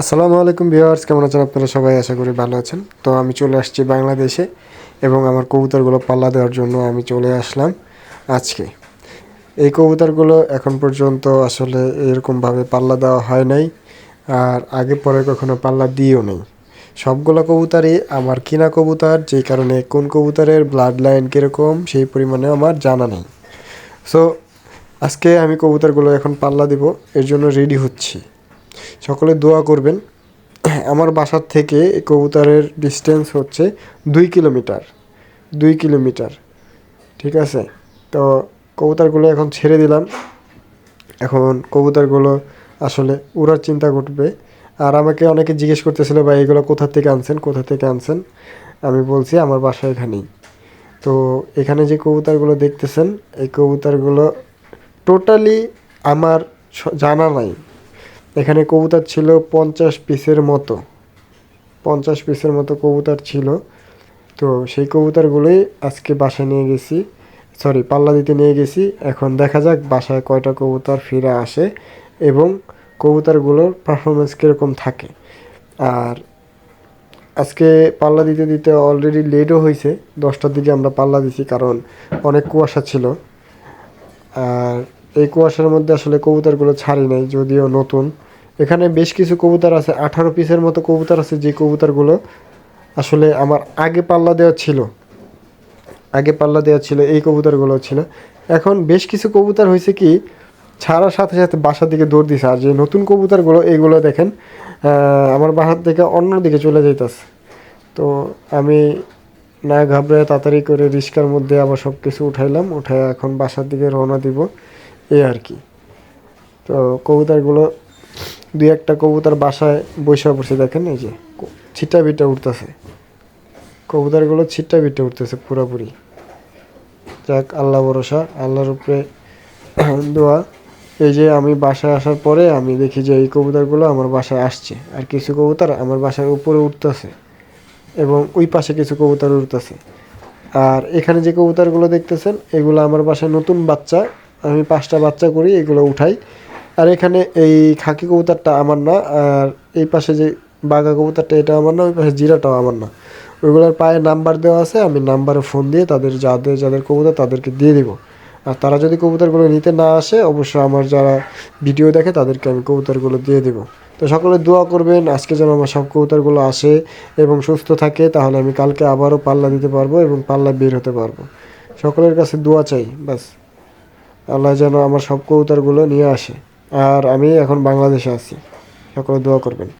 আসসালামু আলাইকুম ভিউয়ার্স, কেমন আছেন আপনারা সবাই? আশা করি ভালো আছেন। তো আমি চলে আসছি বাংলাদেশে এবং আমার কবুতরগুলো পাল্লা দেওয়ার জন্য আমি চলে আসলাম আজকে। এই কবুতরগুলো এখন পর্যন্ত আসলে এরকমভাবে পাল্লা দেওয়া হয় নাই, আর আগে পরে কখনো পাল্লা দিও নেই। সবগুলো কবুতারই আমার কিনা কবুতর যেই কারণে কোন কবুতরের ব্লাড লাইন কীরকম, সেই পরিমাণে আমার জানা নেই। সো আজকে আমি কবুতরগুলো এখন পাল্লা দিব, এর জন্য রেডি হচ্ছি। সকলে দোয়া করবেন। আমার বাসার থেকে কবুতরের ডিস্টেন্স হচ্ছে দুই কিলোমিটার দুই কিলোমিটার। ঠিক আছে? তো কবুতরগুলো এখন ছেড়ে দিলাম। এখন কবুতরগুলো আসলে উড়ার চিন্তা করবে আর আমাকে অনেকে জিজ্ঞেস করতেছিল, ভাই, এগুলো কোথা থেকে আনছেন? কোথা থেকে আনছেন? আমি বলছি, আমার বাসা এখানেই। তো এখানে যে কবুতরগুলো দেখতেছেন, এই কবুতরগুলো টোটালি আমার জানা নাই। এখানে কবুতর ছিল পঞ্চাশ পিসের মতো। পঞ্চাশ পিসের মতো কবুতর ছিল। তো সেই কবুতরগুলোই আজকে বাসায় নিয়ে গেছি। সরি পাল্লা দিতে নিয়ে গেছি। এখন দেখা যাক বাসায় কয়টা কবুতর ফিরে আসে এবং কবুতরগুলোর পারফরমেন্স কীরকম থাকে। আর আজকে পাল্লা দিতে দিতে অলরেডি লেটও হয়েছে। দশটার দিকে আমরা পাল্লা দিছি কারণ অনেক কুয়াশা ছিল। আর এই কুয়াশার মধ্যে আসলে কবুতরগুলো ছাড়ি নাই, যদিও নতুন। এখানে বেশ কিছু কবুতর আছে, আঠারো পিসের মতো কবুতর আছে, যে কবুতরগুলো আসলে আমার আগে পাল্লা দেওয়া ছিল। আগে পাল্লা দেওয়া ছিল, এই কবুতরগুলো ছিল। এখন বেশ কিছু কবুতর হয়েছে কি, ছাড়ার সাথে সাথে বাসার দিকে দৌড় দিছে। আর যে নতুন কবুতরগুলো এগুলো দেখেন আমার বাসার থেকে অন্য দিকে চলে যাইতেছে। তো আমি না ঘাবড়ে তাড়াতাড়ি করে রিস্কার মধ্যে আবার সব কিছু উঠাইলাম উঠাই এখন বাসার দিকে রওনা দিব, এই আর কি। তো কবুতরগুলো দুই একটা কবুতর বাসায় বসে পড়ছে, দেখেন এই যে ছিটা বিটা উঠতেছে কবুতরগুলো ছিটা বিটা উঠতেছে পুরোপুরি। যাক, আল্লাহ ভরসা, আল্লাহর উপরে দোয়া। এই যে আমি বাসায় আসার পরে আমি দেখি যে এই কবুতরগুলো আমার বাসায় আসছে। আর কিছু কবুতর আমার বাসার উপরে উঠতেছে এবং ওই পাশে কিছু কবুতর উঠতেছে আর এখানে যে কবুতরগুলো দেখতেছেন, এগুলো আমার বাসায় নতুন বাচ্চা। আমি পাঁচটা বাচ্চা করি, এগুলো উঠাই। আর এখানে এই খাকি কবুতরটা আমার না, আর এই পাশে যে বাঘা কবুতরটা, এটা আমার না, ওই পাশে জিরাটাও আমার না। ওইগুলোর পায়ে নাম্বার দেওয়া আছে, আমি নাম্বারে ফোন দিয়ে তাদের যাদের যাদের কবুতর তাদেরকে দিয়ে দিব। আর তারা যদি কবুতরগুলো নিতে না আসে অবশ্যই আমার যারা ভিডিও দেখে তাদেরকে আমি কবুতরগুলো দিয়ে দেব। তো সকলে দোয়া করবেন, আজকে যেন আমার সব কবুতরগুলো আসে এবং সুস্থ থাকে, তাহলে আমি কালকে আবারও পাল্লা দিতে পারব এবং পাল্লা বের হতে পারব। সকলের কাছে দোয়া চাই, ব্যাস। আল্লাহ যেন আমার সব কবুতরগুলো নিয়ে আসে। আর আমি এখন বাংলাদেশে আছি। সকলে দোয়া করবেন।